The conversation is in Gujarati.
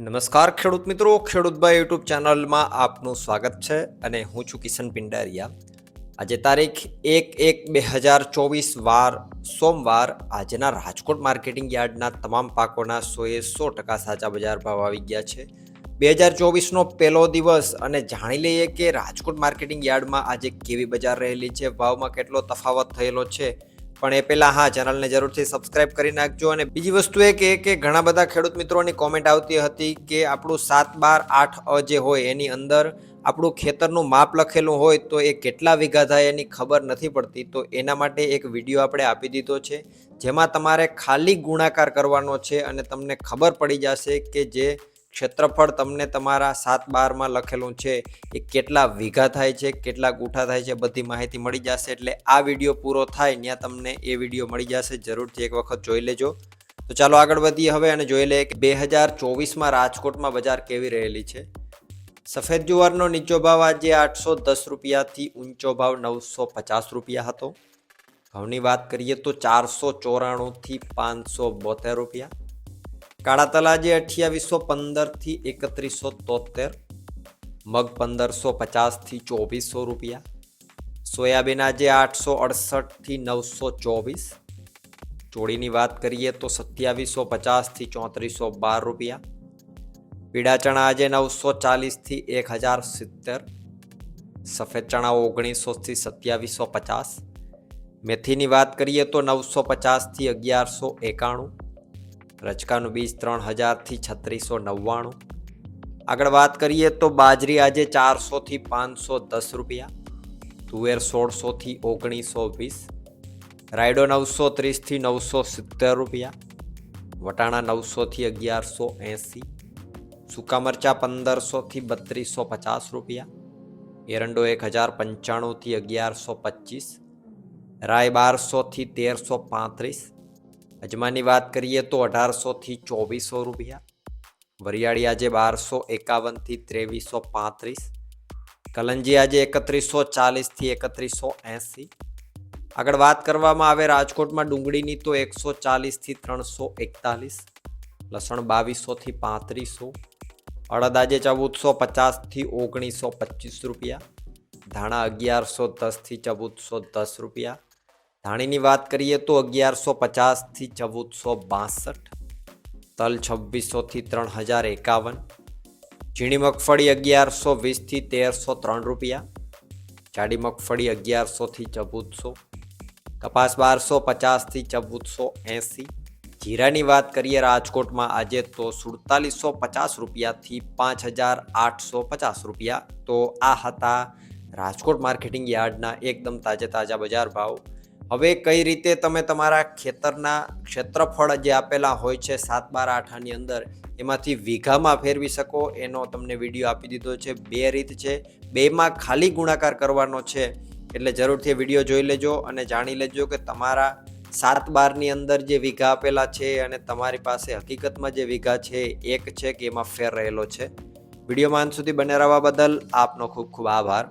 નમસ્કાર ખેડૂત મિત્રો ખેડૂતભાઈ યુટ્યુબ ચેનલમાં આપનું સ્વાગત છે અને હું છું કિશન પિંડારિયા. આજે તારીખ એક એક બે હજાર ચોવીસ વાર સોમવાર આજના રાજકોટ માર્કેટિંગ યાર્ડના તમામ પાકોના સોએ સો ટકા સાચા બજાર ભાવ આવી ગયા છે. બે હજાર ચોવીસનો પહેલો દિવસ અને જાણી લઈએ કે રાજકોટ માર્કેટિંગ યાર્ડમાં આજે કેવી બજાર રહેલી છે, ભાવમાં કેટલો તફાવત થયેલો છે પણ એ પહેલાં હા ચેનલને જરૂરથી સબસ્ક્રાઇબ કરી નાખજો. અને બીજી વસ્તુ એ કે કે ઘણા બધા ખેડૂત મિત્રોની કોમેન્ટ આવતી હતી કે આપણું સાત બાર આઠ અ જે હોય, એની અંદર આપણું ખેતરનું માપ લખેલું હોય તો એ કેટલા વીઘા થાય એની ખબર નથી પડતી. તો એના માટે એક વીડિયો આપણે આપી દીધો છે, જેમાં તમારે ખાલી ગુણાકાર કરવાનો છે અને તમને ખબર પડી જશે કે જે ક્ષેત્રફળ તમને તમારા સાત બારમાં લખેલું છે એ કેટલા વીઘા થાય છે, કેટલા ગુઠા થાય છે, બધી માહિતી મળી જશે એટલે આ વીડિયો પૂરો થાય, ત્યાં તમને એ વીડિયો મળી જશે, જરૂરથી એક વખત જોઈ લેજો. તો ચાલો આગળ વધીએ હવે અને જોઈ લઈએ કે બે હજાર ચોવીસમાં રાજકોટમાં બજાર કેવી રહેલી છે. સફેદ જુવારનો નીચો ભાવ આજે આઠસો દસ રૂપિયાથી ઊંચો ભાવ નવસો પચાસ રૂપિયા હતો. ઘઉંની વાત કરીએ તો ચારસો ચોરાણુંથી પાંચસો બોતેર રૂપિયા. કાળા તલાજી અઠ્યાવીસો પંદરથી એકત્રીસો તોતેર મગ પંદરસો પચાસથી ચોવીસો રૂપિયા, સોયાબીન આજે આઠસો અડસઠથી નવસો ચોવીસ, ચોળીની વાત કરીએ તો સત્યાવીસો પચાસથી ચોત્રીસો બાર રૂપિયા, પીળા ચણા આજે નવસો ચાલીસથી એક હજાર સિત્તેર, સફેદ ચણા ઓગણીસોથી સત્યાવીસો પચાસ, મેથીની વાત કરીએ તો નવસો પચાસથી અગિયારસો એકાણું રચકાનું બીજ ત્રણ હજારથી છત્રીસો નવ્વાણું. આગળ વાત કરીએ તો બાજરી આજે ચારસોથી પાંચસો દસ રૂપિયા. તુવેર સોળસોથી ઓગણીસો વીસ. રાયડો નવસો ત્રીસથી નવસો સિત્તેર રૂપિયા. વટાણા નવસોથી અગિયારસો એંસી. સૂકા મરચાં પંદરસોથી બત્રીસો પચાસ રૂપિયા. એરંડો એક હજાર પંચાણુંથી અગિયારસો પચીસ. રાય બારસોથી તેરસો પાંત્રીસ. અજમાની વાત કરીએ તો અઢારસોથી ચોવીસો રૂપિયા. વરિયાળી આજે બારસો એકાવનથી ત્રેવીસો પાંત્રીસ. કલંજી આજે એકત્રીસો ચાલીસથી એકત્રીસો એંસી. આગળ વાત કરવામાં આવે રાજકોટમાં ડુંગળીની તો એકસો ચાલીસથી ત્રણસો એકતાલીસ. લસણ બાવીસોથી પાંત્રીસો. અડદ આજે ચૌદસો પચાસથી ઓગણીસો પચીસ રૂપિયા. ધાણા અગિયારસો દસથી ચૌદસો દસ રૂપિયા. ધાણીની વાત કરીએ તો અગિયારસો પચાસથી ચૌદસો બાસઠ, તલ છવ્વીસોથી ત્રણ હજાર એકાવન, ઝીણી મગફળી અગિયારસો વીસથી તેરસો ત્રણ રૂપિયા, જાડી મગફળી અગિયારસોથી ચૌદસો, કપાસ બારસો પચાસથી ચૌદસો એંસી, જીરાની વાત કરીએ રાજકોટમાં આજે તો સુડતાલીસો પચાસ રૂપિયાથી પાંચ હજાર આઠસો પચાસ રૂપિયા. તો આ હતા રાજકોટ માર્કેટિંગ યાર્ડના એકદમ તાજે તાજા બજાર ભાવ. હવે કઈ રીતે તમે તમારા ખેતરના ક્ષેત્રફળ જે આપેલા હોય છે સાત બાર આઠાની અંદર, એમાંથી વીઘામાં ફેરવી શકો? એનો તમને વીડિયો આપી દીધો છે. બે રીત છે. બેમાં ખાલી ગુણાકાર કરવાનો છે. એટલે જરૂરથી વીડિયો જોઈ લેજો અને જાણી લેજો કે તમારા સાત બારની અંદર જે વીઘા આપેલા છે અને તમારી પાસે હકીકતમાં જે વીઘા છે એક છે કે એમાં ફેર રહેલો છે. વિડીયોમાં અંત સુધી બને રહેવા બદલ આપનો ખૂબ ખૂબ આભાર.